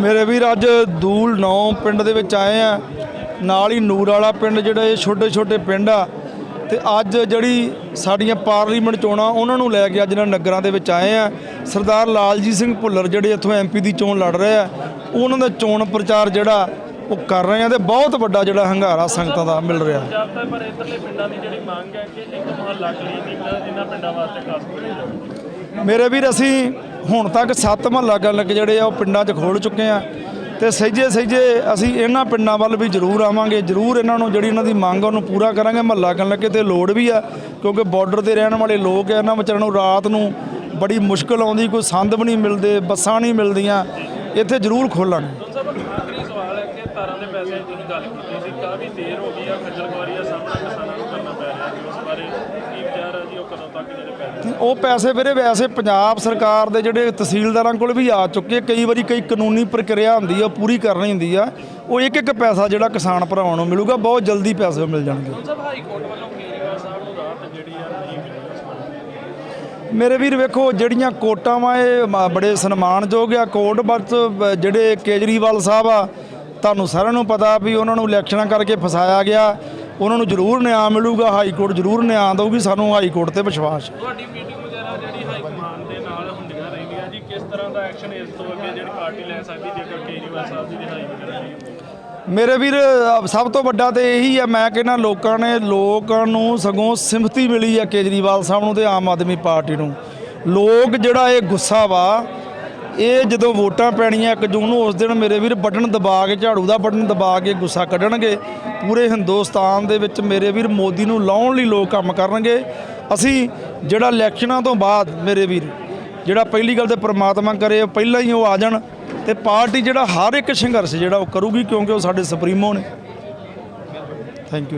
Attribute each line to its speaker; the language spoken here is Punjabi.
Speaker 1: ਮੇਰੇ ਵੀਰ, ਅੱਜ ਦੂਲ ਨੌ ਪਿੰਡ ਦੇ ਵਿੱਚ ਆਏ ਆ। ਨਾਲ ਹੀ ਨੂਰ ਵਾਲਾ ਪਿੰਡ, ਜਿਹੜਾ ਇਹ ਛੋਟੇ ਛੋਟੇ ਪਿੰਡ ਆ। ਤੇ ਅੱਜ ਜਿਹੜੀ ਸਾਡੀਆਂ ਪਾਰਲੀਮੈਂਟ ਚੋਣਾਂ, ਉਹਨਾਂ ਨੂੰ ਲੈ ਕੇ ਅੱਜ ਇਹਨਾਂ ਨਗਰਾਂ ਦੇ ਵਿੱਚ ਆਏ ਆ। ਸਰਦਾਰ ਲਾਲਜੀਤ ਸਿੰਘ ਭੁੱਲਰ, ਜਿਹੜੇ ਇੱਥੋਂ ਐਮਪੀ ਦੀ ਚੋਣ ਲੜ ਰਹੇ ਆ, ਉਹਨਾਂ ਦਾ ਚੋਣ ਪ੍ਰਚਾਰ ਜਿਹੜਾ ਉਹ ਕਰ ਰਹੇ ਆ ਤੇ ਬਹੁਤ ਵੱਡਾ ਜਿਹੜਾ ਹੰਗਾਰਾ ਸੰਗਤਾਂ ਦਾ ਮਿਲ ਰਿਹਾ।
Speaker 2: ਜਾਪਦਾ ਪਰ ਇਧਰਲੇ ਪਿੰਡਾਂ ਦੀ ਜਿਹੜੀ ਮੰਗ ਹੈ ਕਿ ਇੱਕ ਮਹੱਲਾ ਕਲੀਨਿਕ ਇਹਨਾਂ ਪਿੰਡਾਂ ਵਾਸਤੇ ਖਾਸ ਕੀਤੀ
Speaker 1: ਮੇਰੇ ਵੀਰ, ਅਸੀਂ ਹੁਣ ਤੱਕ ਸੱਤ ਮਹੱਲਾ ਕਲੀਨਿਕ ਜਿਹੜੇ ਆ, ਉਹ ਪਿੰਡਾਂ 'ਚ ਖੋਲ ਚੁੱਕੇ ਆ ਤੇ ਸਹਿਜੇ ਸਹਿਜੇ ਅਸੀਂ ਇਹਨਾਂ ਪਿੰਡਾਂ ਵੱਲ ਵੀ ਜ਼ਰੂਰ ਆਵਾਂਗੇ, ਜ਼ਰੂਰ ਇਹਨਾਂ ਨੂੰ ਜਿਹੜੀ ਇਹਨਾਂ ਦੀ ਮੰਗ ਉਹਨੂੰ ਪੂਰਾ ਕਰਾਂਗੇ। ਮਹੱਲਾ ਕਲੀਨਿਕ ਤੇ ਲੋੜ ਵੀ ਆ, ਕਿਉਂਕਿ ਬਾਰਡਰ ਤੇ ਰਹਿਣ ਵਾਲੇ ਲੋਕ ਆ, ਇਹਨਾਂ ਵਿਚਾਰਿਆਂ ਨੂੰ ਰਾਤ ਨੂੰ ਬੜੀ ਮੁਸ਼ਕਲ ਆਉਂਦੀ, ਕੋਈ ਸੰਦ ਵੀ ਨਹੀਂ ਮਿਲਦੇ, ਬੱਸਾਂ ਨਹੀਂ ਮਿਲਦੀਆਂ, ਇੱਥੇ ਜ਼ਰੂਰ ਖੋਲਾਂਗੇ।
Speaker 2: ਤਾਰਾਂ ਦੇ ਪੈਸੇ ਦੀ ਗੱਲ ਕੀਤੀ ਸੀ ਕਾਫੀ ਦੇਰ ਹੋ ਗਈ ਆ ਖੱਜਲ ਖੁਆਰੀ ਦਾ ਸਾਹਮਣਾ ਕਿਸਾਨਾਂ ਨੂੰ ਕਰਨਾ ਪੈ ਰਿਹਾ ਜੀ ਉਸ ਬਾਰੇ ਕੀ ਵਿਚਾਰ ਹੈ ਜੀ ਉਹ ਕਦੋਂ ਤੱਕ ਜਿਹੜੇ ਪੈਸੇ
Speaker 1: ਉਹ ਪੈਸੇ ਵੀਰੇ ਵੈਸੇ ਪੰਜਾਬ ਸਰਕਾਰ ਦੇ ਜਿਹੜੇ ਤਹਿਸੀਲਦਾਰਾਂ ਕੋਲ ਵੀ ਆ ਚੁੱਕੇ ਕਈ ਵਾਰੀ ਕਈ ਕਾਨੂੰਨੀ ਪ੍ਰਕਿਰਿਆ ਹੁੰਦੀ ਆ ਪੂਰੀ ਕਰਨੀ ਹੁੰਦੀ ਆ ਉਹ ਇੱਕ ਇੱਕ ਪੈਸਾ ਜਿਹੜਾ ਕਿਸਾਨ ਭਰਾਵਾਂ ਨੂੰ ਮਿਲੂਗਾ ਬਹੁਤ ਜਲਦੀ ਪੈਸੇ ਮਿਲ ਜਾਣਗੇ।
Speaker 2: ਸਭ ਹਾਈ ਕੋਰਟ ਵੱਲੋਂ ਕੇਜਰੀਵਾਲ ਸਾਹਿਬ ਨੂੰ ਰਾਹਤ ਜਿਹੜੀ ਆ ਨਹੀਂ ਮਿਲੀ ਇਸ ਬਾਰੇ?
Speaker 1: ਮੇਰੇ ਵੀਰ ਵੇਖੋ ਜਿਹੜੀਆਂ ਕੋਟਾਂ ਵਾ ਇਹ ਬੜੇ ਸਨਮਾਨਯੋਗ ਆ ਕੋਰਟ ਬਸ ਬ- ਜਿਹੜੇ ਕੇਜਰੀਵਾਲ ਸਾਹਿਬ ਆ ਤੁਹਾਨੂੰ ਸਾਰਿਆਂ ਨੂੰ ਪਤਾ ਵੀ ਉਹਨਾਂ ਨੂੰ ਇਲੈਕਸ਼ਨਾਂ ਕਰਕੇ ਫਸਾਇਆ ਗਿਆ। ਉਹਨਾਂ ਨੂੰ ਜ਼ਰੂਰ ਨਿਆਂ ਮਿਲੂਗਾ ਹਾਈ ਕੋਰਟ ਜ਼ਰੂਰ ਨਿਆਂ ਦਊਗੀ ਸਾਨੂੰ ਹਾਈ ਕੋਰਟ ਤੇ ਵਿਸ਼ਵਾਸ ਹੈ।
Speaker 2: ਤੁਹਾਡੀ ਮੀਟਿੰਗ ਵਗੈਰਾ ਜਿਹੜੀ ਹਾਈ ਕਮਾਂਡ ਦੇ ਨਾਲ ਹੁੰਦੀਆਂ ਰਹਿੰਦੀਆਂ ਜੀ ਕਿਸ ਤਰ੍ਹਾਂ ਦਾ ਐਕਸ਼ਨ ਇਸ ਤੋਂ ਅੱਗੇ ਜਿਹੜੀ ਪਾਰਟੀ ਲੈ ਸਕਦੀ ਜੇਕਰ ਕੇਜਰੀਵਾਲ ਸਾਹਿਬ ਦੀ ਰਿਹਾਈ ਵਗੈਰਾ ਨਹੀਂ ਹੁੰਦੀ?
Speaker 1: ਮੇਰੇ ਵੀਰ ਸਭ ਤੋਂ ਵੱਡਾ ਤੇ ਇਹੀ ਆ ਮੈਂ ਕਹਿੰਦਾ ਲੋਕਾਂ ਨੇ ਲੋਕਾਂ ਨੂੰ ਸਗੋਂ ਸਿੰਪਥੀ ਮਿਲੀ ਆ ਕੇਜਰੀਵਾਲ ਸਾਹਿਬ ਨੂੰ ਤੇ ਆਮ ਆਦਮੀ ਪਾਰਟੀ ਨੂੰ। ਲੋਕ ਜਿਹੜਾ ਇਹ ਗੁੱਸਾ ਵਾ ਇਹ ਜਦੋਂ ਵੋਟਾਂ ਪੈਣੀਆਂ 1 ਜੂਨ ਨੂੰ, ਉਸ ਦਿਨ ਮੇਰੇ ਵੀਰ ਬਟਨ ਦਬਾ ਕੇ, ਝਾੜੂ ਦਾ ਬਟਨ ਦਬਾ ਕੇ ਗੁੱਸਾ ਕੱਢਣਗੇ। ਪੂਰੇ ਹਿੰਦੁਸਤਾਨ ਦੇ ਵਿੱਚ ਮੇਰੇ ਵੀਰ ਮੋਦੀ ਨੂੰ ਲਾਉਣ ਲਈ ਲੋਕ ਕੰਮ ਕਰਨਗੇ। ਅਸੀਂ ਜਿਹੜਾ ਇਲੈਕਸ਼ਨਾਂ ਤੋਂ ਬਾਅਦ ਮੇਰੇ ਵੀਰ, ਜਿਹੜਾ ਪਹਿਲੀ ਗੱਲ ਤੇ ਪ੍ਰਮਾਤਮਾ ਕਰੇ ਪਹਿਲਾਂ ਹੀ ਉਹ ਆ ਜਾਣ ਤੇ ਪਾਰਟੀ ਜਿਹੜਾ ਹਰ ਇੱਕ ਸੰਘਰਸ਼ ਜਿਹੜਾ ਉਹ ਕਰੂਗੀ ਕਿਉਂਕਿ ਉਹ ਸਾਡੇ ਸੁਪਰੀਮੋ ਨੇ। Thank you